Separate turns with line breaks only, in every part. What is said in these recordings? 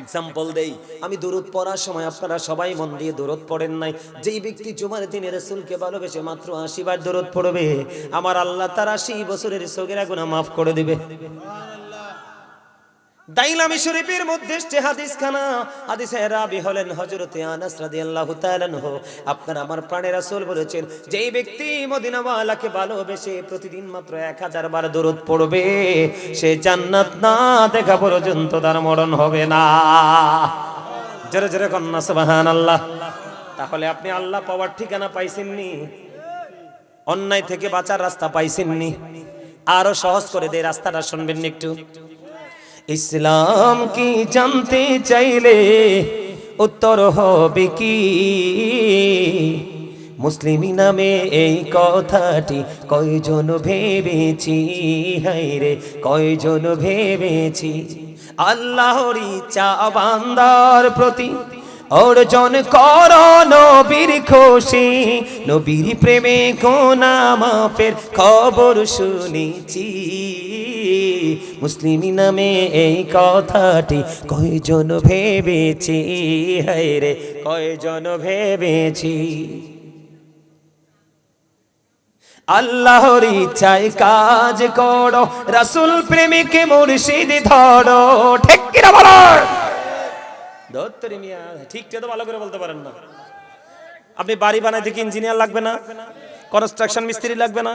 Example দেই, আমি দূরত পড়ার সময় আপনারা সবাই মন দিয়ে দূরত পড়েন নাই। যেই ব্যক্তি জুমার দিনে রসুলকে ভালোবেসে মাত্র আশি বার দূরত পড়বে, আমার আল্লাহ তার আশি বছরের সগেরা গুণা মাফ করে দিবে। দাইলামি শরীফের মধ্যে এসছে হাদিস খানা হাদিসে রাবি হলেন হযরতে আনাস রাদিয়াল্লাহু তাআলা আনহু। আপনার আমার প্রাণের রাসূল বলেছেন যেই ব্যক্তি মদিনাওয়ালাকে ভালোবেসে প্রতিদিন মাত্র 1000 বার দরুদ পড়বে, সে জান্নাত না দেখা পর্যন্ত তার মরণ হবে না। জোরে জোরে কন্যা, সুবহানাল্লাহ। তাহলে আপনি আল্লাহ পাওয়ার ঠিকানা পাইছেননি? অন্যায় থেকে বাঁচার রাস্তা পাইছেননি? আরও সহজ করে দে রাস্তাটা, শুনবেন একটু। ইসলাম কি জানতে চাইলে উত্তর হবে কি? মুসলিমি নামে এই কথাটি কয়জন ভেবেছি? হাইরে কয়জন ভেবেছি? আল্লাহরই চা বান্দার প্রতি অর্জন কর নবীর খুশি। নবীর প্রেমে কোনা মাপের খবর শুনেছি। মুসলিম নামে এই কথাটি কয়জন ভেবেছি? রে, কয়জন ভেবেছি? আল্লাহর ইচ্ছায় কাজ করো, রাসূল প্রেমিকে মুর্শিদ ধরো। ঠিক কিনা বলো? ধত্তরি মিয়া ঠিকটা তো ভালো করে বলতে পারেন না। আপনি বাড়ি বানাইতে কি ইঞ্জিনিয়ার লাগবে না? কনস্ট্রাকশন মিস্ত্রি লাগবে না।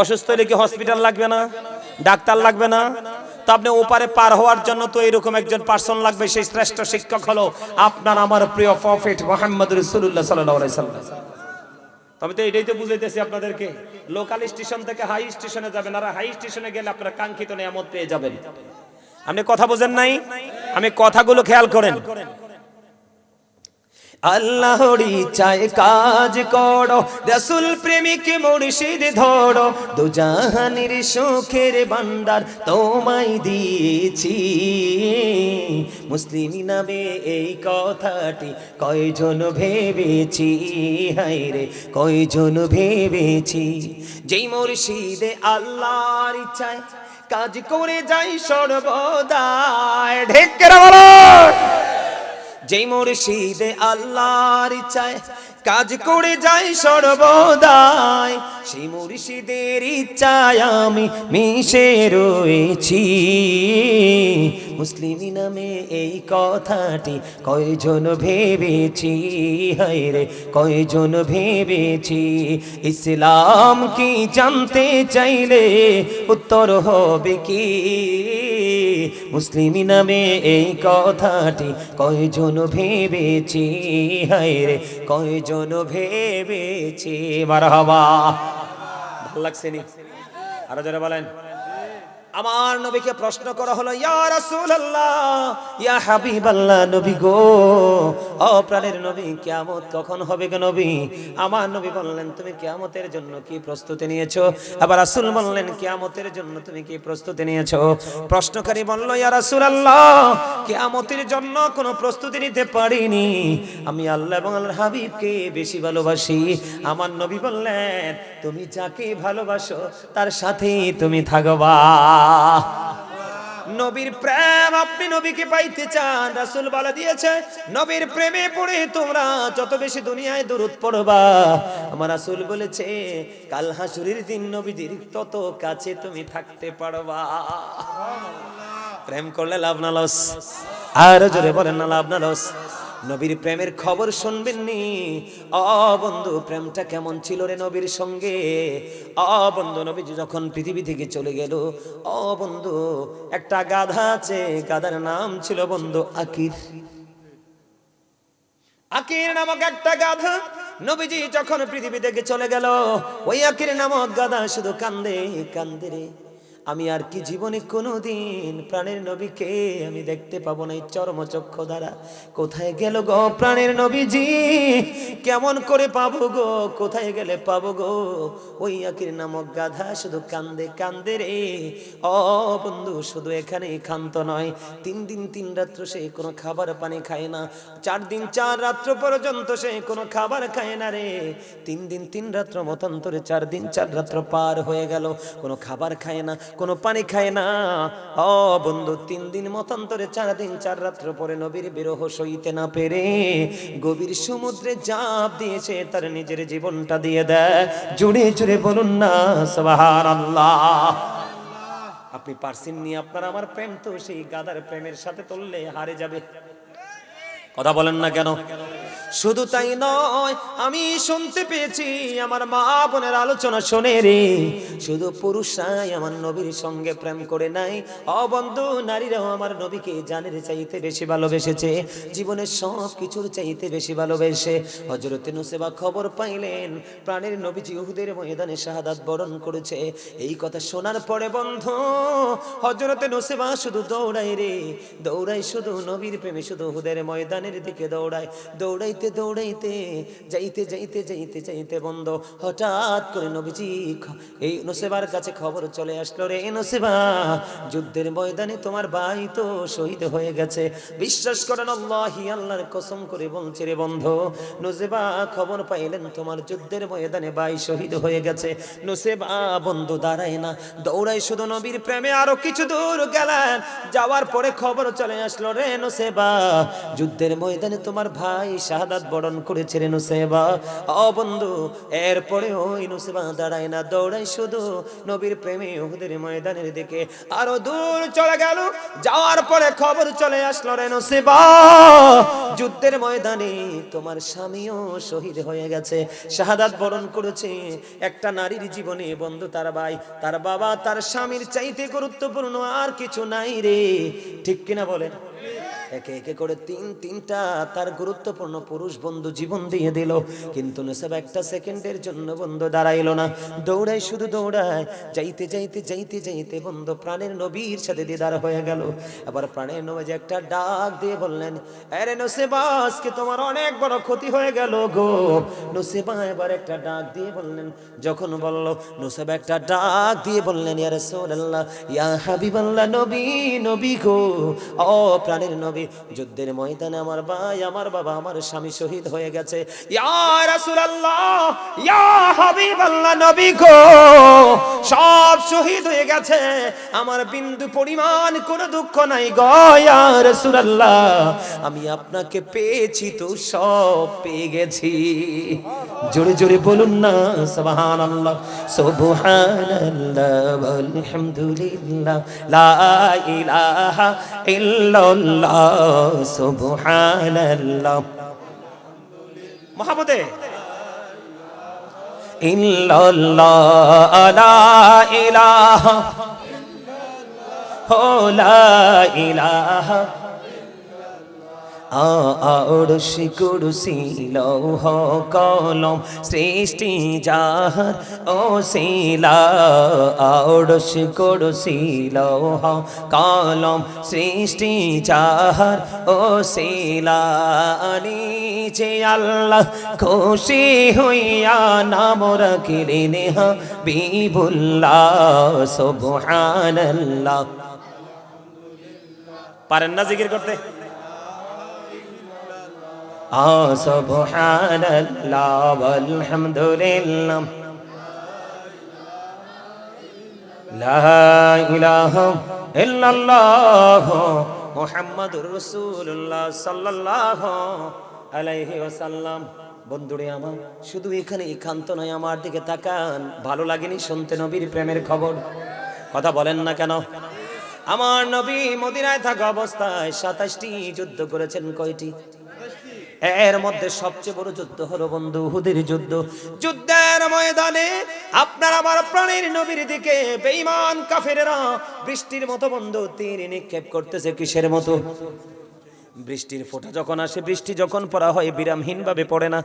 অসুস্থ হলে কি হসপিটাল লাগবে না? ডাক্তার লাগবে না? তো আপনি ওপারে পার হওয়ার জন্য তো এরকম একজন পার্সন লাগবে, সেই শ্রেষ্ঠ শিক্ষক হলো আপনার আমার প্রিয় প্রফেট মোহাম্মদ রসুল্লাহ সাল্লাহ সাল্লাম। তবে তো এটাই তো বুঝাইতেছি আপনাদেরকে লোকাল স্টেশন থেকে হাই স্টেশনে যাবেন, আর হাই স্টেশনে গেলে আপনারা কাঙ্ক্ষিত নিয়ামত পেয়ে যাবেন। আপনি কথা বোঝেন নাই? আমি কথাগুলো খেয়াল করেন। আল্লাহরি চায় কাজ করো, রসুল প্রেমিক মুর্শিদ ধরো দুজাহানের সুখের বান্দার তোমায় দিয়েছি। মুসলিম নামে এই কথাটি কয়জন ভেবেছি? হায়রে কয়জন ভেবেছি? যেই মুর্শিদে আল্লাহর ইচ্ছায় কাজ করে যাই সর্বদায়। ঢেকেরা বলো যেই মুর্শিদে আল্লাহর ইচ্ছায় কাজ করে যাই সর্বদাই, সেই মুর্শিদের ইচ্ছায় আমি মিশে রয়েছি। মুসলিম নামে এই কথাটি কয়জন ভেবেছি? হায়রে কয়জন ভেবেছি? ইসলাম কি জানতে চাইলে উত্তর হবে কি? মুসলিম নামে এই কথাটি, কয়জন ভেবেছি? হায় রে, কয়জন ভেবেছি? মারহাবা। ভালো লাগছে নি? আরও যারা বলেন। আমার নবীকে প্রশ্ন করা হলো, ইয়া রাসূলুল্লাহ, ইয়া হাবিবাল্লাহ, নবী গো, ও প্রাণের নবী, কিয়ামত কখন হবে গো নবী? আমার নবী বললেন, তুমি কিয়ামতের জন্য কি প্রস্তুতি নিয়েছো? আবার রাসূল বললেন, কিয়ামতের জন্য তুমি কি প্রস্তুতি নিয়েছো? প্রশ্নকারী বলল, ইয়া রাসূলুল্লাহ, কিয়ামতের জন্য কোনো প্রস্তুতি নিতে পারিনি। আমি আল্লাহ এবং আল্লাহর হাবিবকে বেশি ভালোবাসি। আমার নবী বললেন, তুমি যাকে ভালোবাসো, তার সাথেই তুমি থাকবা। নবীর প্রেম আপনি নবীকে পাইতে চান, রাসুল বলে দিয়েছে, নবীর প্রেমে পড়ে তোমরা যত বেশি দুনিয়ায় দূরত পড়বা। আমার রাসূল বলেছে, কাল হাসুরের দিন নবীজির তত কাছে তুমি থাকতে পারবা। প্রেম করলে লাভ না লস, আর জোরে বলেন না লাভ না লস। নবীর প্রেমের খবর শুনবেন নি অ, বন্ধু, প্রেমটা কেমন ছিল রে নবীর সঙ্গে? অ, বন্ধু, নবীজি যখন পৃথিবী থেকে চলে গেল, অ, বন্ধু, একটা গাধা আছে, গাধার নাম ছিল বন্ধু আকির। আকির নামক একটা গাধা নবীজি যখন পৃথিবী থেকে চলে গেল, ওই আকির নামক গাধা শুধু কান্দে কান্দে রে। আমি আর কি জীবনে কোনোদিন প্রাণের নবীকে আমি দেখতে পাবো না এই চর্মচক্ষু দ্বারা। কোথায় গেল গো প্রাণের নবীজি? কেমন করে পাবো গো? কোথায় গেলে পাবো গো? ওই আকির নামক গাধা শুধু কান্দে কান্দে রে। অ, বন্ধু, শুধু এখানে ক্ষান্ত নয়। তিন দিন, তিন রাত্র সে কোনো খাবার পানি খায় না। চার দিন, চার রাত্র পর্যন্ত সে কোনো খাবার খায় না রে। তিন দিন, তিন রাত্র মতান্তরে চার দিন, চার রাত্র পার হয়ে গেল। কোনো খাবার খায় না। কোনো পানি খায় না। ও বন্ধু, তিন দিন মতান্তরে, চার দিন, চার রাত্র পরে নবীর বিরহ সইতে না পেরে গভীর সমুদ্রে জাপ দিয়েছে, তার নিজের জীবনটা দিয়ে দেয়। জুড়ে জুড়ে বলুন না সবাহার আল্লাহ আপনি পারছেন নি? আপনার আমার প্রেম তো সেই গাদার প্রেমের সাথে তুললে হারে যাবে। কথা বলেন না কেন? শুধু তাই নয়, আমি শুনতে পেয়েছি আমার মা বোনের আলোচনা শোনে রে। শুধু পুরুষরাই আমার নবীর সঙ্গে প্রেম করে নাই। অবন্ধু নারীরাও আমার নবীকে জানের চাইতে বেশি ভালোবেসেছে। জীবনের সব কিছুর চাইতে বেশি ভালোবেসে। হজরতে নুসেবা খবর পাইলেন, প্রাণের নবীজি উহুদের ময়দানে শাহাদাত বরণ করেছে। এই কথা শোনার পরে বন্ধু হজরতে নুসেবা শুধু দৌড়াই রে। দৌড়াই শুধু নবীর প্রেমে শুধু হুদের ময়দানের দিকে দৌড়ায় দৌড়াইতে দৌড়াইতে, যাইতে যাইতে যাইতে যাইতে বন্ধ, হঠাৎ করে নবীজি এই নসেবার কাছে খবর চলে আসলো, রে নসেবা, যুদ্ধের ময়দানে তোমার ভাই তো শহীদ হয়ে গেছে। বিশ্বাস করেন আল্লাহি, আল্লাহর কসম করে বলছে রে বন্ধ, নসেবা, খবর পাইলেন তোমার যুদ্ধের ময়দানে ভাই শহীদ হয়ে গেছে। নসেবা, বন্ধু, দাঁড়ায় না দৌড়াই শুধু নবীর প্রেমে আরও কিছু দূর গেলেন। যাওয়ার পরে খবর চলে আসলো, রে নসেবা, যুদ্ধের ময়দানে তোমার ভাই শাহাদাত বরণ করেছে রে নুসেবা। ও বন্ধু এরপরে ওই নুসেবা দাঁড়ায় না দৌড়াই শুধু নবীর প্রেমে ওদের ময়দানের দিকে আরও দূর চলে গেল। যাওয়ার পরে খবর চলে আসলো রে নুসেবা। যুদ্ধের ময়দানে তোমার স্বামীও শহীদ হয়ে গেছে। শাহাদাত বরণ করেছে একটা নারীর জীবনে। বন্ধু, তার ভাই, তার বাবা, তার স্বামীর চাইতে গুরুত্বপূর্ণ আর কিছু নাই রে। ঠিক কিনা বলেন? একে একে করে তিন, তিনটা তার গুরুত্বপূর্ণ পুরুষ বন্ধু জীবন দিয়ে দিল। কিন্তু নেশাব একটা সেকেন্ডের জন্য বন্ধু দাঁড়াইলো না। দৌড়ায়, শুধু দৌড়ায়, যাইতে যাইতে যাইতে যাইতে বন্ধু প্রাণের নবীর সাথে দিদার হয়ে গেল। আবার প্রাণের নবী যে একটা ডাক দিয়ে বললেন, আরে নসেবা, আজকে তোমার অনেক বড় ক্ষতি হয়ে গেল গো। নসেবা এবার একটা ডাক দিয়ে বললেন, যখন বলল, নসেবা একটা ডাক দিয়ে বললেন, ইয়া রাসূলুল্লাহ, ইয়া হাবিবাল্লাহ, নবী নবী গো। ও প্রাণের নবী যুদ্ধের ময়দানে আমার ভাই, আমার বাবা, আমার স্বামী শহীদ হয়ে গেছে। সব শহীদ হয়ে গেছে। আমার বিন্দু পরিমাণ কোনো দুঃখ নাই গো, ইয়া আমি আপনাকে পেয়েছি তো সব পেয়ে গেছি। জোরে জোরে বলুন না, সুবহানাল্লাহ। সুবহানাল্লাহ আলহামদুলিল্লাহ লা ইলাহা ইল্লাল্লাহ। সুবহানাল্লাহ। মোহাম্মদে ইল্লাল্লাহ লা ইলাহা ও লা ইলাহা। আড়শি কুরসি, লৌহ কলম সৃষ্টি যাহার ও শিলা। আড়শি কুরসি, লৌহ কলম সৃষ্টি যাহার ও শিলা। নিচে আল্লাহ খুশি হইয়া নাম রাখিলেন হাবিবুল্লাহ, সুবহানাল্লাহ। পারেন না জিকির করতে? سبحان الله والحمد لله لا إله إلا الله محمد رسول الله صلى الله عليه وسلم বন্ধুরে আমার শুধু এখানে একান্ত নয় আমার দিকে তাকান ভালো লাগেনি শুনতে নবীর প্রেমের খবর কথা বলেন না কেন আমার নবী মদিনায় থাকা অবস্থায় সাতাশটি যুদ্ধ করেছেন কয়টি এর মধ্যে সবচেয়ে বড় যুদ্ধ হলো বন্ধু হুদের যুদ্ধ। যুদ্ধের ময়দানে আপনার আমার প্রাণের নবীর দিকে বেঈমান কাফেরেরা বৃষ্টির মতো বন্ধু তীর নিক্ষেপ করতেছে কিসের মতো? বৃষ্টির ফোঁটা যখন আসে, বৃষ্টি যখন পড়া হয় বিরামহীন ভাবে পড়ে না।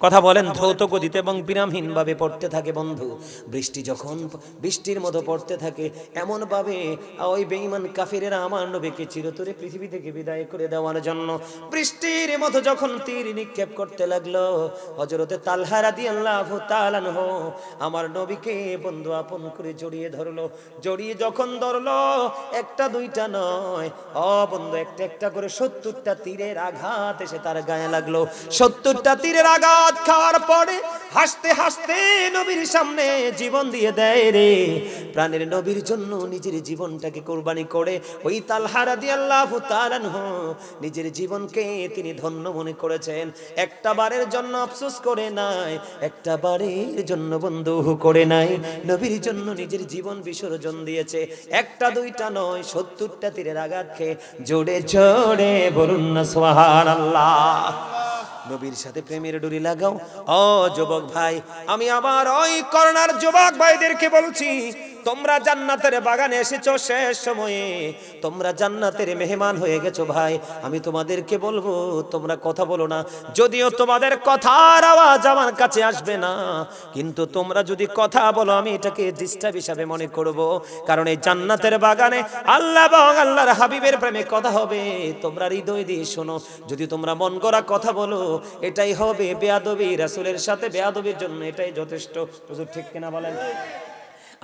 কথা বলেন, ধৌত গতিতে এবং বিরামহীন ভাবে পড়তে থাকে বন্ধু। বৃষ্টি যখন, বৃষ্টির মতো পড়তে থাকে এমন ভাবে ওই বেঈমান কাফিরেরা আমার নবীকে চিরতরে পৃথিবী থেকে বিদায় করে দেওয়ার জন্য বৃষ্টির মতো যখন তীর নিক্ষেপ করতে লাগল হজরতে তালহারা দিয়ে আল্লাহ তালানহ আমার নবীকে বন্ধু আপন করে জড়িয়ে ধরলো। জড়িয়ে যখন ধরলো, একটা দুইটা নয়, অ বন্ধু, একটা একটা করে সত্তরটা তীরের আঘাত এসে তার গায়ে লাগল। সত্তরটা তীরের আঘাত খাওয়ার পরে হাসতে হাসতে নবীর সামনে জীবন দিয়ে দেয় রে। প্রাণের নবীর জন্য নিজের জীবনটাকে কোরবানি করে ওই তালহারা দিয়ে আল্লাহ নিজের জীবনকে তিনি ধন্য মনে করেছেন। একটা বারের জন্য আফসোস করে নাই, একটা বারের জন্য বন্ধু করে নাই। নবীর জন্য নিজের জীবন বিসর্জন দিয়েছে। একটা দুইটা নয়, সত্তরটা তীরের আঘাত খেয়ে জোরে জোরে বলুন না সোহান আল্লাহ নবীর সাথে প্রেমের ডুরি লাগাও। ও যুবক ভাই, আমি আবার ওই করোনার যুবক ভাইদেরকে বলছি তোমরা জান্নাতের বাগানে এসেছ শেষ সময়ে। তোমরা জান্নাতের মেহমান হয়ে গেছো ভাই। আমি তোমাদেরকে বলব, তোমরা কথা বলো না। যদিও তোমাদের কথার আওয়াজ আমার কাছে আসবে না, কিন্তু তোমরা যদি কথা বলো, আমি এটাকে ডিস্টার্ব হিসাবে মনে করব। কারণ এই জান্নাতের বাগানে আল্লাহ এবং আল্লাহর হাবিবের প্রেমে কথা হবে। তোমরা হৃদয় দিয়ে শোনো। যদি তোমরা মন করা কথা বলো, এটাই হবে বেয়াদবি। রাসূলের সাথে বেয়াদবির জন্য এটাই যথেষ্ট। ঠিক কিনা বলেন?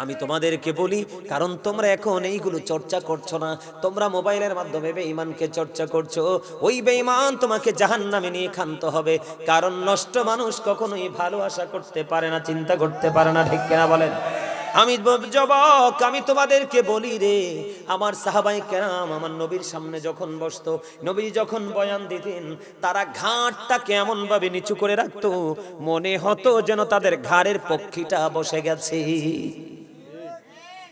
আমি তোমাদেরকে বলি, কারণ তোমরা এখন এইগুলো চর্চা করছ না। তোমরা মোবাইলের মাধ্যমে বেঈমানকে চর্চা করছ। ওই বেঈমান তোমাকে জাহান নামে নিয়ে ক্ষান্ত হবে। কারণ নষ্ট মানুষ কখনোই ভালো আশা করতে পারে না, চিন্তা করতে পারে না, ঠিক কেনা বলেন? আমি যুবক, আমি তোমাদেরকে বলি রে, আমার সাহাবাই কেরাম আমার নবীর সামনে যখন বসত, নবী যখন বয়ান দিতেন, তারা ঘাটটা কেমন ভাবে নিচু করে রাখতো, মনে হতো যেন তাদের ঘাড়ের পক্ষীটা বসে গেছে।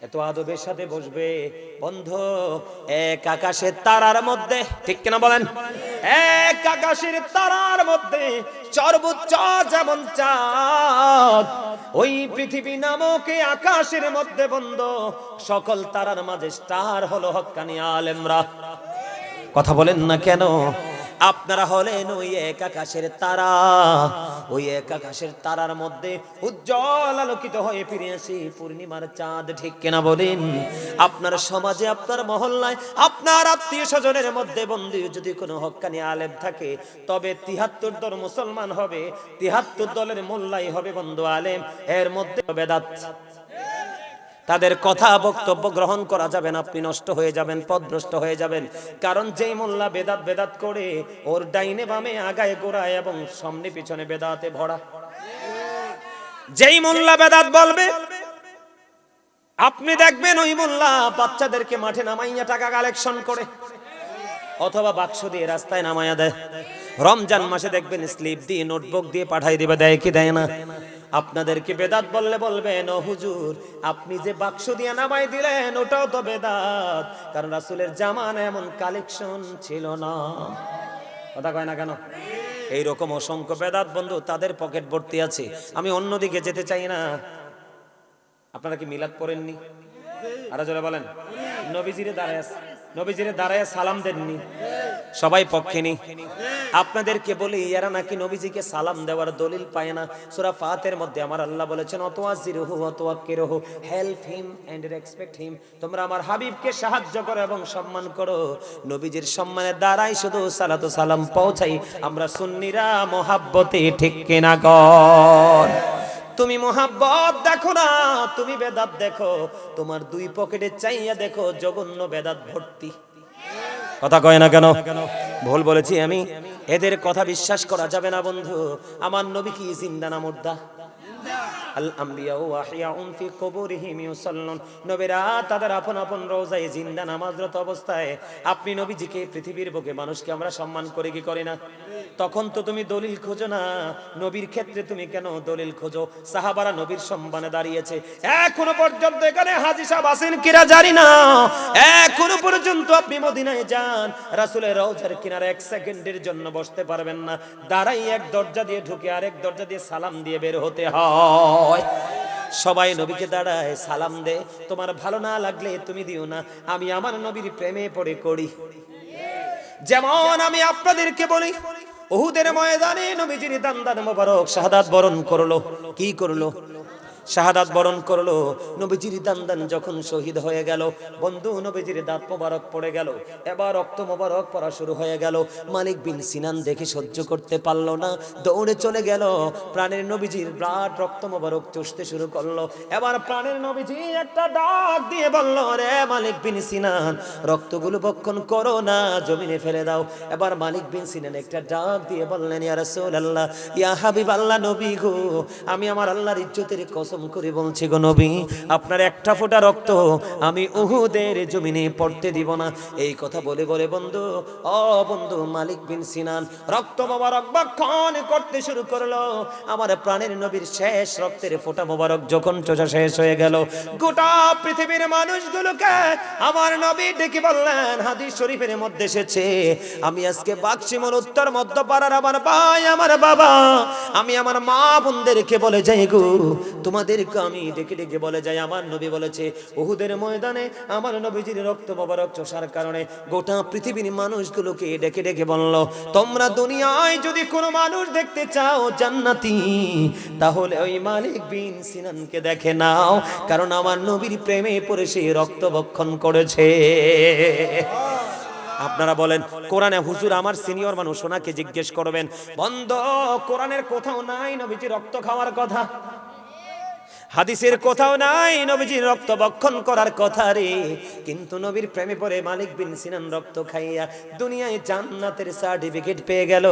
এত আদবের সাথে বসবে বন্ধ। এক আকাশের তারার মধ্যে, ঠিক কিনা বলেন? এক আকাশের তারার মধ্যে সর্বোচ্চ যেমন চাঁদ, ওই পৃথিবী নামক আকাশের মধ্যে বন্ধ। সকল তারার মাঝে স্টার হলো হক্কানি আলেমরা। কথা বলেন না কেন? আপনারা হলেন ওই এক আকাশের তারা। ওই এক আকাশের তারার মধ্যে উজ্জ্বল আলোকিত হয়ে ফিরে আসি পূর্ণিমার চাঁদ, ঠিক কেনা বলেন? আপনার সমাজে, আপনার মহল্লায়, আপনার আত্মীয় স্বজনের মধ্যে বন্ধু যদি কোনো হক্কানি আলেম থাকে, তবে তিহাত্তর দল মুসলমান হবে, তিহাত্তর দলের মোল্লাই হবে বন্ধু আলেম। এর মধ্যে বেদাত। তাদের কথা বক্তব্য গ্রহণ করা যাবে না। আপনি নষ্ট হয়ে যাবেন পদভ্রষ্ট হয়ে যাবেন। কারণ যেই মোল্লা বেদাত বেদাত করে, ওর ডাইনে বামে, আগায় গোড়ায় এবং সামনে পিছনে বেদাতে ভরা। যেই মোল্লা বেদাত বলবে, আপনি দেখবেন ওই মোল্লা বাচ্চাদেরকে মাঠে নামাইয়া টাকা কালেকশন করে, অথবা বাক্স দিয়ে রাস্তায় নামাইয়া দেয়। রমজান মাসে দেখবেন স্লিপ দিয়ে নোটবুক দিয়ে পাঠাই দিবে, দেয় কি, দেয় না? আপনাদেরকে বেদাত বললে বলবেন, ও হুজুর, আপনি যে বাক্স দিয়ে নামাই দিলেন, ওটাও তো বেদাত। কারণ রাসুলের জামান এমন কালেকশন ছিল না। কথা কয় না কেন? এইরকম অসংখ্য বেদাত বন্ধু তাদের পকেট ভর্তি আছে। আমি অন্যদিকে যেতে চাই না। আপনারা কি মিলাদ পড়েননি? আরও জোরে বলেন। নবীজিরে দাঁড়ায়। নবীজিরে দাঁড়ায় সালাম দেননি। সবাই পক্ষে নি। আপনাদেরকে বলি, এরা নাকি নবীজিকে সালাম দেওয়ার দলিল পায় না। সূরা ফাতের মধ্যে আমার আল্লাহ বলেছেন, অতওয়াজিরহু, অতওয়াক্কিরহু help him and respect him তোমরা আমার হাবিবকে সাহায্য করো এবং সম্মান করো। নবীজির সম্মানের দ্বারাই শুধু সালাতু সালাম পৌঁছাই। আমরা সুন্নিরা মহাব্বতে ঠিক কিনা কর তুমি মোহাব্বত দেখো না, তুমি বেদাত দেখো। তোমার দুই পকেটে চাইয়া দেখো, জঘন্য বেদাত ভর্তি। কথা কয় না কেন? ভুল বলেছি আমি। এদের কথা বিশ্বাস করা যাবে না বন্ধু। আমার নবী কি জিন্দা না মুর্দা? আল আম্বিয়া ও আহিয়াউন ফি কবরিহিম ইউসাল্লুন। নবীরা তাদের আপন আপন জিন্দা নামাজরত অবস্থায়। আপনি নবীজিকে পৃথিবীর মানুষকে আমরা সম্মান করে, কি না? তখন তো তুমি দলিল খোঁজো না। নবীর ক্ষেত্রে তুমি কেন দলিল খোঁজো? সাহাবারা নবীর সম্মানে দাঁড়িয়েছে। এখনও পর্যন্ত এখানে হাজি সাহেব কিরা জানি না। এখনও পর্যন্ত আপনি মদিনায় যান। রাসূলের রওজার কিনারে এক সেকেন্ডের জন্য বসতে পারবেন না। দাঁড়াই এক দরজা দিয়ে ঢুকে আরেক দরজা দিয়ে সালাম দিয়ে বের হতে হয়। সবাই নবীকে দাঁড়ায়, সালাম দে। তোমার ভালো না লাগলে তুমি দিও না। আমি আমার নবীর প্রেমে পড়ে করি। যেমন আমি আপনাদেরকে বলি, উহুদের ময়দানে নবীজির দান্দান মোবারক, শাহাদাত বরণ করল। কি করল? শাহাদাত বরণ করল। নবীজির দান যখন শহীদ হয়ে গেল, বন্ধু নবীজির দাঁত মোবারক পড়ে গেল, এবার রক্ত মোবারক পড়া শুরু হয়ে গেল। মালিক বিন সিনান দেখে সহ্য করতে পারল না, দৌড়ে চলে গেল। প্রাণের নবীজির ব্লাড, রক্ত মোবারক চষতে শুরু করল। এবার প্রাণের নবীজি একটা ডাক দিয়ে বলল, রে মালিক বিন সিনান, রক্তগুলো বক্ষণ করো না, জমিনে ফেলে দাও। এবার মালিক বিন সিনান একটা ডাক দিয়ে বললেন, ইয়া রাসূলুল্লাহ, ইয়া হাবিব আল্লাহ নবী গো, আমি আমার আল্লাহর ইজ্জতের কসম করে বলছি গো নবী, আপনার একটা ফোঁটা রক্ত আমি উহুদের জমিনে পড়তে দিব না। এই কথা বলে বলে বন্ধু ও বন্ধু মালিক বিন সিনান, রক্ত মোবারক বক্ষণ করতে শুরু করল। আমার প্রাণের নবীর শেষ রক্তের ফোঁটা মোবারক যখন চোষা শেষ হয়ে গেল, গোটা পৃথিবীর মানুষগুলোকে আমার নবী ডেকে বললেন, হাদিস শরীফের মধ্যে এসেছে, আমি আজকে বাক্সিমন উত্তর মধ্যপাড়ার আমার ভাই, আমার বাবা, আমি আমার মা বোনদেরকে বলে যাই গো তোমাদেরকে আমি ডেকে ডেকে বলে যাই। আমার নবী বলেছে, উহুদের ময়দানে আমার নবীজির রক্ত মোবারক চষার কারণে গোটা পৃথিবীর মানুষগুলোকে ডেকে ডেকে বলল, তোমরা দুনিয়ায় যদি কোনো মানুষ দেখতে চাও জান্নাতি, তাহলে ওই মালিক বিন সিনানকে দেখে নাও, কারণ আমার নবীর প্রেমে পড়ে সে রক্ত বক্ষণ করেছে। আপনারা বলেন, কোরআনে হুজুর আমার সিনিয়র মানুষ, ওনাকে জিজ্ঞেস করবেন, বন্ধ, কোরআনের কোথাও নাই নবীজি রক্ত খাওয়ার কথা? হাদিসের কোথাও নাই, নবীজির রক্ত বক্ষণ করার কথা রে। কিন্তু নবীর প্রেমে পড়ে মালিক বিন সিনান রক্ত খাইয়া দুনিয়ায় জান্নাতের সার্টিফিকেট পেয়ে গেল।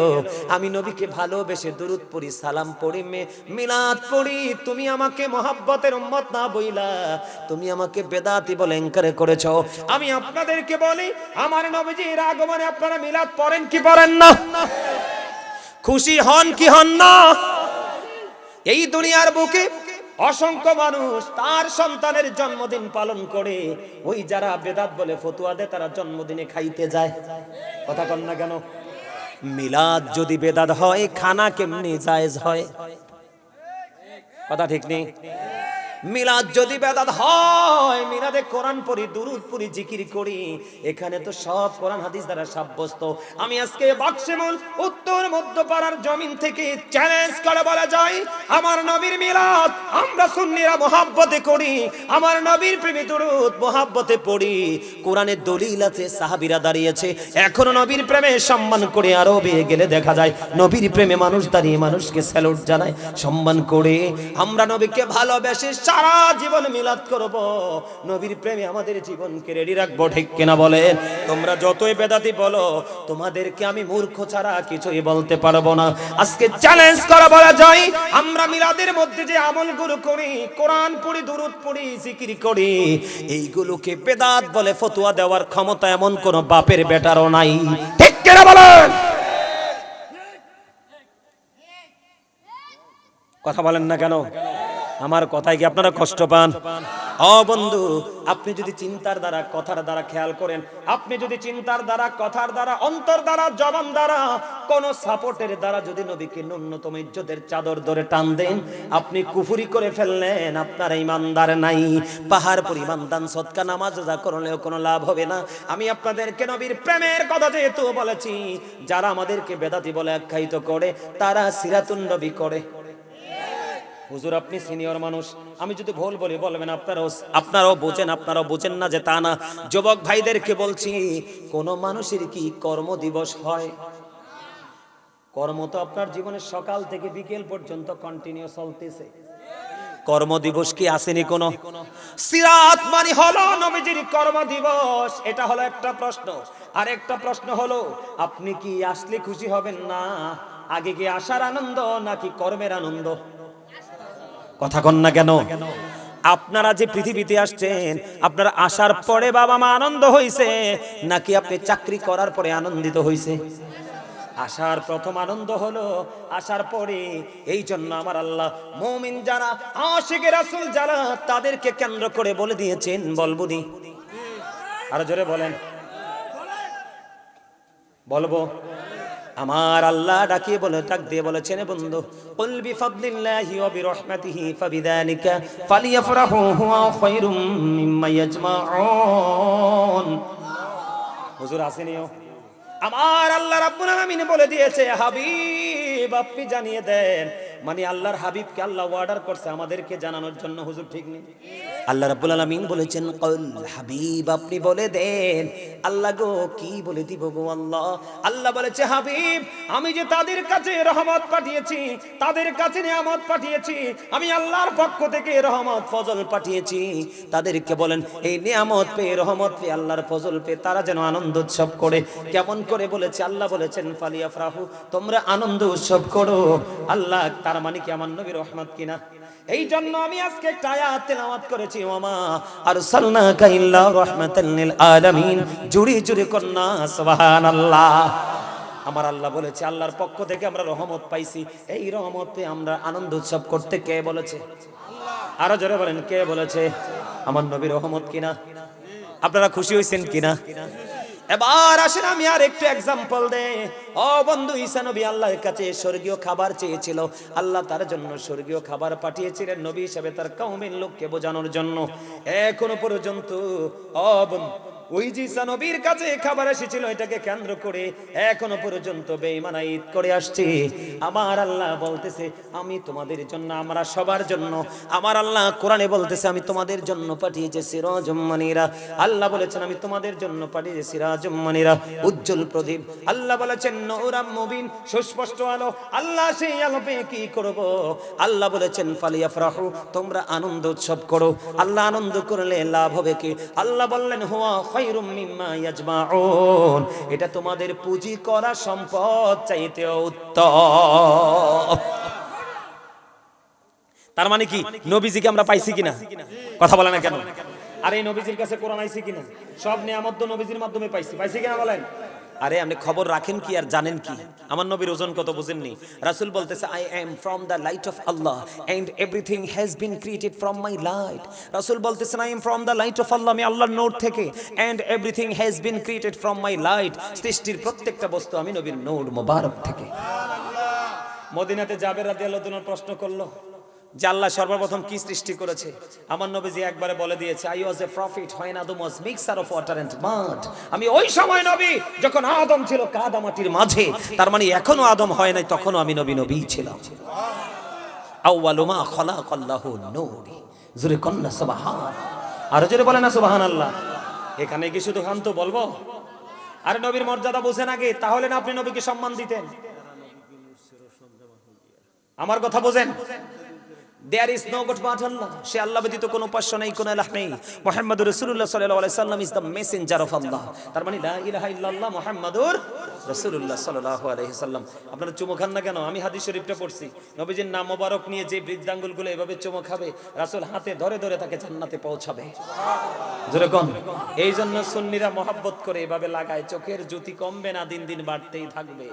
আমি নবীকে ভালোবেসে দুরুদ পড়ি, সালাম পড়ি, মে মিলাদ পড়ি। তুমি আমাকে মহাব্বতের উম্মত না বইলা, তুমি আমাকে বেদাতি বলে এনকারে করেছ। আমি আপনাদেরকে বলি, আমার নবীজির আগমনে আপনারা মিলাদ পড়েন কি পড়েন না? খুশি হন কি হন না? এই দুনিয়ার বুকে অসংখ্য মানুষ তার সন্তানের জন্মদিন পালন করে। ওই যারা বেদাত বলে ফতুয়া দেয়, তারা জন্মদিনে খাইতে যায়। কথা কন না কেন? মিলাদ যদি বেদাত হয়, খানা কেমনি জায়েজ হয়? কথা ঠিক নেই? মিলাদ যদি বেদাত হয়, মিলাদে কোরআন পড়ি, দুরুদ পড়ি, জিকির করি, এখানে তো সব কোরআন হাদিস দ্বারা সাব্যস্ত। আমি আজকে বাক্সেমুল উত্তর মধ্যপাড়ার জমিন থেকে চ্যালেঞ্জ করে বলা যায়, আমার নবীর মিলাদ আমরা সুন্নিরা মোহাব্বতে করি, আমার নবীর প্রেমে দুরুদ মোহাব্বতে পড়ি। কোরআনের দলিল আছে, সাহাবীরা দাঁড়িয়েছে, এখনও নবীর প্রেমে সম্মান করে আরও বেয়ে গেলে দেখা যায়, নবীর প্রেমে মানুষ দাঁড়িয়ে মানুষকে স্যালুট জানায়, সম্মান করে। আমরা নবীকে ভালোবেসে সারা জীবন মিলাদ করব। নবীর প্রেমে আমাদের জীবনকে রেডি রাখব, ঠিক কিনা বলে? তোমরা যতই বেদাতি বলো, তোমাদেরকে আমি মূর্খ ছাড়া কিছুই বলতে পারব না। আজকে চ্যালেঞ্জ করা বলা যায়, আমরা মিলাদের মধ্যে যে আমলগুলো করি, কোরআন পড়ি, দুরুদ পড়ি, জিকির করি, এইগুলোকে বেদাত বলে ফতুয়া দেওয়ার ক্ষমতা এমন কোন বাপের বেটারও নাই। ঠিক কিনা বলেন কথা বলেন না কেন? আমার কথায় কি আপনারা কষ্ট পান? বন্ধু, আপনি যদি চিন্তার দ্বারা, কথার দ্বারা খেয়াল করেন, আপনি যদি চিন্তার দ্বারা, কথার দ্বারা, অন্তর দ্বারা, জবান দ্বারা, কোন সাপোর্টের দ্বারা যদি নবীকে ন্যূনতম ইজ্জতের চাদর ধরে টান দেন, আপনি কুফুরি করে ফেললেন, আপনার ইমানদার নাই। পাহাড় পরিমাণ দান, সৎকা, নামাজ রোজা করলেও কোনো লাভ হবে না। আমি আপনাদেরকে নবীর প্রেমের কথা যেহেতু বলেছি, যারা আমাদেরকে বেদাতি বলে আখ্যায়িত করে, তারা সিরাতুন নবী করে। হুজুর, আপনি সিনিয়র মানুষ। আমি যদি ভুল বলি, বলবেন আপনারাও আপনারাও বোঝেন আপনারাও বোঝেন না যে তা না। যুবক ভাইদেরকে বলছি, কোন মানুষের কি কর্ম দিবস হয়? কর্ম তো আপনার জীবনের সকাল থেকে বিকেল পর্যন্ত কন্টিনিউ চলতেছে। কর্ম দিবস কি আসেনি কোনো? সিরাত মানে হলো নবীজির কর্ম দিবস। এটা হলো একটা প্রশ্ন। আর একটা প্রশ্ন হলো, আপনি কি আসলে খুশি হবেন না? আগে কি আসার আনন্দ নাকি কর্মের আনন্দ? কথা কন না কেন? আপনারা যে পৃথিবীতে আসছেন, আপনারা আসার পরে বাবা মা আনন্দ হইছে, নাকি আপনি চাকরি করার পরে আনন্দিত হইছে? আসার প্রথম আনন্দ হলো, আসার পরে এই জন্য আমার আল্লাহ মৌমিন যারা, আশিকে রাসুল যারা, তাদেরকে কেন্দ্র করে বলে দিয়েছেন বলবুনি আরও জোরে বলেন। বলব। আমার আল্লাহ ডাকিয়ে বলে, ডাক দিয়ে বলেছেন বন্ধু, কুল বিফাদলিল্লাহি ওয়া বিরহমাতিহি ফাবিযালিকা ফালিয়াফরাহু হুয়া খায়রুম মিম্মা ইয়াজমাউন। হুজুর আসেনিও আমার আল্লাহ রাব্বুল আলামিন বলে দিয়েছে হাবিব, আপনি জানিয়ে দেন মানে আল্লাহর হাবিবকে আল্লাহ অর্ডার করছে আমাদেরকে জানানোর জন্য, হুজুর ঠিক নেই? আল্লাহ রাব্বুল আলামিন বলেছেন হাবিব, আপনি বলে দেন। আল্লাহ গো, কি বলে দিব গো আল্লাহ? আল্লাহ বলেছে, হাবিব, আমি যে তাদের কাছে রহমত পাঠিয়েছি, তাদের কাছে নিয়ামত পাঠিয়েছি, আমি আল্লাহর পক্ষ থেকে রহমত, ফজল পাঠিয়েছি। তাদেরকে বলেন, এই নিয়ামত পেয়ে, রহমত পেয়ে, আল্লাহর ফজল পেয়ে তারা যেন আনন্দ উৎসব করে। কেমন করে বলেছে, আল্লাহ বলেছেন ফালিয়া ফ্রাহু তোমরা আনন্দ উৎসব করো। আল্লাহ, তার মানে কি আমার নবীর রহমত কিনা? এই জন্য আমি আজকে একটা আয়াত তেলাওয়াত করেছি ওমা আর সালনাকা ইল্লা রাহমাতাল লিল আলামিন। জুড়ি জুড়ি কন্যা, সুবহানাল্লাহ। আমার আল্লাহ বলেছে, আল্লাহর পক্ষ থেকে আমরা রহমত পাইছি। এই রহমতে আমরা আনন্দ উৎসব করতে কে বলেছে? আরও জোরে বলেন, কে বলেছে? আমার নবী রহমত কিনা? আপনারা খুশি হয়েছেন কিনা? এবার আসেন, আমি আর একটু এক্সাম্পল দে ও বন্ধু, ঈসা নবী আল্লাহর কাছে স্বর্গীয় খাবার চেয়েছিল। আল্লাহ তার জন্য স্বর্গীয় খাবার পাঠিয়েছিলেন নবী হিসাবে তার কওমের লোককে বোঝানোর জন্য। এখনও পর্যন্ত, ও বন্ধু, ওই যে নবীর কাছে খাবার এসেছিল, এটাকে কেন্দ্র করে এখনও পর্যন্ত বেঈমানা ঈদ করে আসছে। আমার আল্লাহ বলতেছে, আমি তোমাদের জন্য, আমরা সবার জন্য, আমার আল্লাহ কোরআনে বলতেছে, আমি তোমাদের জন্য পাঠিয়েছি সিরাজুম্মানিরা আল্লাহ বলেছেন, আমি তোমাদের জন্য পাঠিয়েছি সিরাজুম্মানিরা উজ্জ্বল প্রদীপ, আল্লাহ বলেছেন মুবিন, সুস্পষ্ট আলো। আল্লাহ সেই আলো পেয়ে কি করব? আল্লাহ বলেছেন, ফালিয়াফরাহু, তোমরা আনন্দ উৎসব করো। আল্লাহ আনন্দ করলে লাভ হবে কি? আল্লাহ বললেন, হুয়া মিম্মা ইয়াজমাউন। এটা তোমাদের পুঁজি করা সম্পদ চাইতে উত্তম। তার মানে কি? নবীজিকে আমরা পাইছি কিনা? কথা বলে না কেন? আর এই নবীজির কাছে কোরআন আইছি কিনা? সব নিয়ামত নবীজির মাধ্যমে পাইছি। পাইছি কিনা বলেন? আরে আপনি খবর রাখেন কি আর জানেন কি? আমার নবীর ওজন কত বুঝেননি? রাসূল বলতেছে I am from the light of Allah and everything has been created from my light রাসূল বলতেছেন I am from the light of Allah আমি আল্লাহর নূর থেকে and everything has been created from my light সৃষ্টির প্রত্যেকটা বস্তু আমি নবীর নূর মোবারক থেকে। মদিনাতে জাবের রাদিয়াল্লাহু প্রশ্ন করল যে আল্লাহ সর্বপ্রথম কি সৃষ্টি করেছে? আমার নবীজি একবারে বলে দিয়েছে I was a prophet when Adam was mixture of water and mud আমি ওই সময় নবী, যখন আদম ছিল কাদা মাটির মাঝে, তার মানে এখনও আদম হয় নাই, তখনও আমি নবী নবী ছিলাম। আউয়ালু মা খালাকাল্লাহু নূর। জোরে কন্না সুবহান আর জোরে বলে না, সুবহানাল্লাহ। এখানে কি শুধু খান তো বলব? আরে নবীর মর্যাদা বুঝেন আগে, তাহলে না আপনি নবীকে সম্মান দিতেন? আমার কথা বোঝেন? There is no god but Allah সে আল্লাহ ব্যতীত কোনো উপাস্য নেই, কোনো ইলাহ নেই। মুহাম্মাদুর রাসূলুল্লাহ সাল্লাল্লাহু আলাইহি সাল্লাম is the messenger of Allah তার মানে লা ইলাহা ইল্লাল্লাহ মুহাম্মাদুর রাসূলুল্লাহ সাল্লাল্লাহু আলাইহি সাল্লাম। আপনারা চুমো খান না কেন? আমি হাদিস শরীফটা পড়ছি। নবীজির নাম মোবারক নিয়ে যে বৃদ্ধাঙ্গুলগুলো এভাবে চুমো খাবে, রাসূল হাতে ধরে ধরে তাকে জান্নাতে পৌঁছাবে। জোরে কোন। এই জন্য সুন্নিরা মহাব্বত করে এভাবে লাগায়, চোখের জ্যোতি কমবে না, দিন দিন বাড়তেই থাকবে।